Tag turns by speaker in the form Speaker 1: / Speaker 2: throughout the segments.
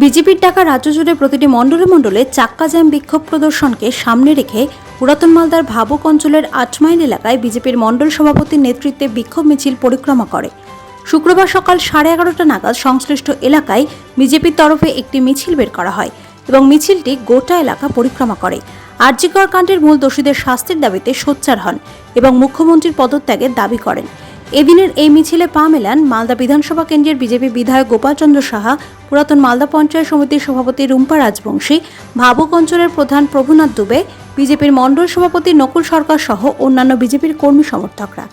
Speaker 1: বিজেপির ডাকা রাজ্য জুড়ে প্রতিটি মণ্ডলে মণ্ডলে চাক্কা জ্যাম বিক্ষোভ প্রদর্শনকে সামনে রেখে পুরাতন মালদার ভাবুক অঞ্চলের আটমাইল এলাকায় বিজেপির মণ্ডল সভাপতির নেতৃত্বে বিক্ষোভ মিছিল পরিক্রমা করে। শুক্রবার সকাল সাড়ে এগারোটা নাগাদ সংশ্লিষ্ট এলাকায় বিজেপির তরফে একটি মিছিল বের করা হয় এবং মিছিলটি গোটা এলাকা পরিক্রমা করে। আরজিকর কাণ্ডের মূল দোষীদের শাস্তির দাবিতে সোচ্চার হন এবং মুখ্যমন্ত্রীর পদত্যাগের দাবি করেন। এদিনের এই মিছিলে পা মেলান মালদা বিধানসভা কেন্দ্রের বিজেপি বিধায়ক গোপালচন্দ্র সাহা পুরাতন মালদা পঞ্চায়েত সমিতির সভাপতি রুম্পা রাজবংশী ভাবুক অঞ্চলের প্রধান প্রভুনাথ দুবে বিজেপির মণ্ডল সভাপতি নকুল সরকার সহ অন্যান্য বিজেপির কর্মী সমর্থকরা।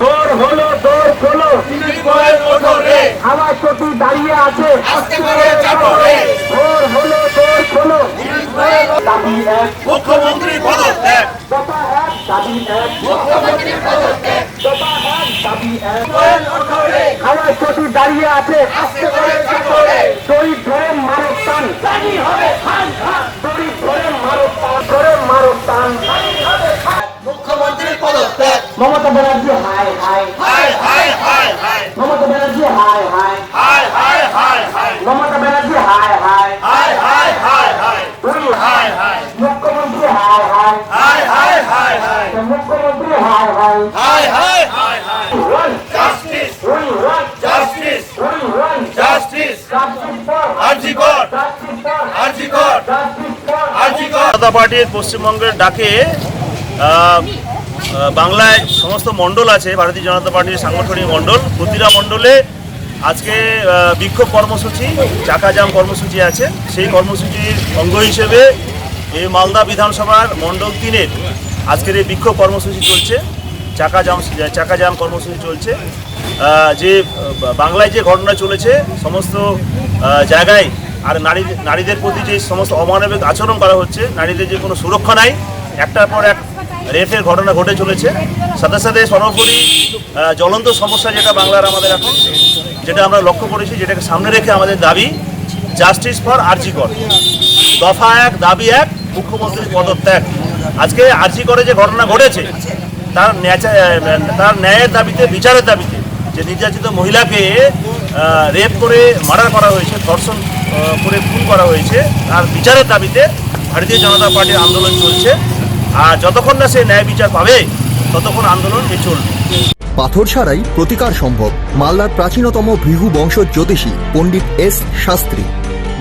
Speaker 2: তোর হলো তোর হলো
Speaker 3: তিরিশ বয়ের মোটরে
Speaker 2: আমার চটি দাঁড়িয়ে আছে
Speaker 3: আস্তে করে চাপো
Speaker 2: আমার চটি দাঁড়িয়ে আছে ধরে টান ধরে টান ধরে টান
Speaker 3: পদত্যাগ
Speaker 2: মমতা ব্যানার্জি হাই
Speaker 3: হায় হায় হায় হায়
Speaker 2: মমতা ব্যানার্জি হাই হাই
Speaker 3: হায় হায় হায় হায়
Speaker 2: মমতা ব্যানার্জি হাই হাই
Speaker 3: হায় হায় হায় হায় হায় হায়
Speaker 2: মুখ্যমন্ত্রী হাই হাই
Speaker 3: হায় হায় হায় হায়
Speaker 2: মুখ্যমন্ত্রী
Speaker 3: হায় হায় হায় হায় জাস্টিস জাস্টিস জাস্টিস
Speaker 4: জনতা পার্টির পশ্চিমবঙ্গের ডাকে বাংলায় সমস্ত মণ্ডল আছে ভারতীয় জনতা পার্টির সাংগঠনিক মণ্ডল প্রতিটা মণ্ডলে আজকে বিক্ষোভ কর্মসূচি চাকা জাম কর্মসূচি আছে। সেই কর্মসূচির অঙ্গ হিসেবে এই মালদা বিধানসভার মণ্ডল তিনের আজকের এই বিক্ষোভ কর্মসূচি চলছে। চাকা জাম চাকা জাম কর্মসূচি চলছে। যে বাংলায় যে ঘটনা চলেছে, সমস্ত জায়গায় আর নারী, নারীদের প্রতি যে সমস্ত অমানবিক আচরণ করা হচ্ছে, নারীদের যে কোনো সুরক্ষা নাই, একটার পর এক রেপের ঘটনা ঘটে চলেছে। সাথে সাথে সর্বোপরি জ্বলন্ত সমস্যা যেটা বাংলার আমাদের এখন, যেটা আমরা লক্ষ্য করেছি, যেটাকে সামনে রেখে আমাদের দাবি জাস্টিস ফর আর্জিকর দফা এক, দাবি এক, মুখ্যমন্ত্রীর পদত্যাগ। আজকে আর্জিকরে যে ঘটনা ঘটেছে তার তার ন্যায়ের দাবিতে, বিচারের দাবিতে যে নির্যাতিত মহিলাকে রেপ করে, মার্ডার করা হয়েছে, ধর্ষণ করে খুন করা হয়েছে, তার বিচারের দাবিতে ভারতীয় জনতা পার্টির আন্দোলন চলছে। আর যতক্ষণ না সে ন্যায় বিচার পাবে, ততক্ষণ আন্দোলন এ চলবে।
Speaker 5: পাথর ছাড়াই প্রতিকার সম্ভব। মালদার প্রাচীনতম ভৃহু বংশ জ্যোতিষী পণ্ডিত এস শাস্ত্রী।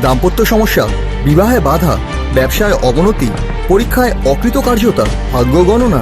Speaker 5: দাম্পত্য সমস্যা, বিবাহে বাধা, ব্যবসায় অবনতি, পরীক্ষায় অকৃতকার্যতা, ভাগ্য গণনা